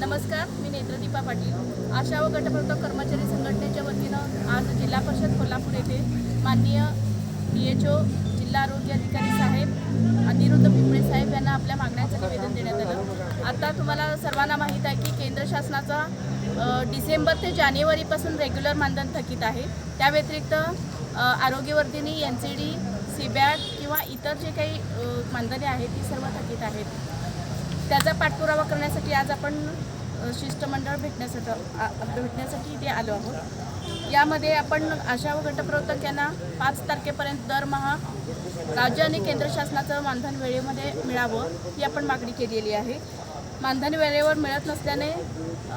नमस्कार मी नेत्रदीपा पाटील. आशा व गटप्रवर्तक कर्मचारी संघटनेच्या वतीनं आज जिल्हा परिषद कोल्हापूर येथे माननीय डी एच ओ जिल्हा आरोग्य अधिकारी साहेब अनिरुद्ध पिंपळे साहेब यांना आपल्या मागण्यांचं निवेदन देण्यात आलं. आता तुम्हाला सर्वांना माहीत आहे की केंद्र शासनाचा डिसेंबर ते जानेवारीपासून रेग्युलर मानधन थकीत आहे. त्या व्यतिरिक्त आरोग्यवर्धिनी एन सी डी सीबॅट किंवा इतर जे काही मानधने आहेत ती सर्व थकीत आहेत. त्याचा पाठपुरावा करण्यासाठी आज आपण शिष्टमंडळ भेटण्यासाठी भेटण्यासाठी इथे आलो आहोत. यामध्ये आपण आशा व गटप्रवर्तक यांना पाच तारखेपर्यंत दरमहा राज्य आणि केंद्र शासनाचं मानधन वेळेमध्ये मिळावं ही आपण मागणी केलेली आहे. मानधन वेळेवर मिळत नसल्याने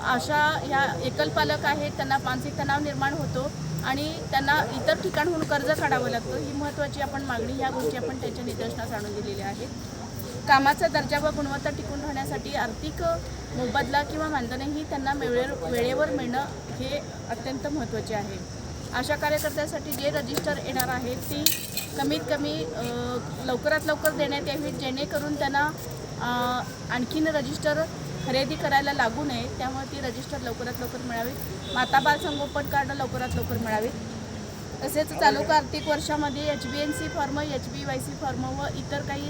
अशा ह्या एकल पालक आहेत त्यांना मानसिक तणाव निर्माण होतो आणि त्यांना इतर ठिकाणहून कर्ज काढावं लागतं. ही महत्त्वाची आपण मागणी ह्या गोष्टी आपण त्यांच्या निदर्शनास आणून दिलेल्या आहेत. कामाचा दर्जा व गुणवत्ता टिकून राहण्यासाठी आर्थिक मोबदला किंवा मानधनही त्यांना वेळे वेळेवर मिळणं हे अत्यंत महत्त्वाचे आहे. अशा कार्यकर्त्यासाठी जे रजिस्टर येणार आहेत ती कमीत कमी लवकरात लवकर देण्यात यावी जेणेकरून त्यांना आणखीन रजिस्टर खरेदी करायला लागू नये. त्यामुळे ती रजिस्टर लवकरात लवकर मिळावी. माता बाल संगोपन कार्ड लवकरात लवकर मिळावीत तसेच चालू आर्थिक वर्षामध्ये H B N C form H B Y C form व इतर काही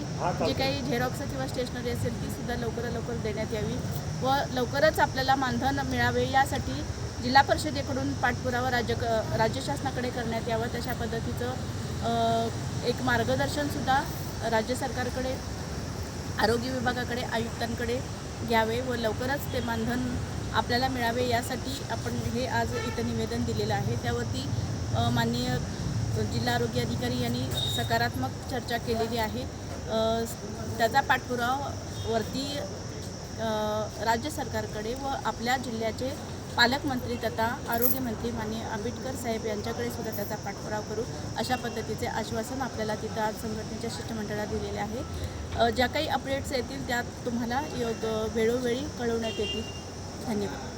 जे काही झेरॉक्स किंवा स्टेशनरी असेल ती सुद्धा लवकरात लवकर देण्यात यावी व लवकरच आपल्याला मानधन मिळावे. यासाठी जिल्हा परिषदेकडून पाठपुरावा राज्य क- राज्य शासनाकडे करण्यात यावं. तशा पद्धतीचं एक मार्गदर्शनसुद्धा राज्य सरकारकडे आरोग्य विभागाकडे आयुक्तांकडे घ्यावे व लवकरच ते मानधन आपल्याला मिळावे. यासाठी आपण हे आज इथं निवेदन दिलेलं आहे. त्यावरती माननीय जिल्हा आरोग्य अधिकारी यांनी सकारात्मक चर्चा केलेली आहे. त्याचा पाठपुरावा वरती राज्य सरकारकडे व आपल्या जिल्ह्याचे पालकमंत्री तथा आरोग्यमंत्री माननीय आंबेडकर साहेब यांच्याकडे सुद्धा त्याचा पाठपुरावा करू अशा पद्धतीचे आश्वासन आपल्याला तिथं आज संघटनेच्या शिष्टमंडळात दिलेले आहे. ज्या काही अपडेट्स येतील त्यात तुम्हाला योग वेळोवेळी कळवण्यात येतील. धन्यवाद.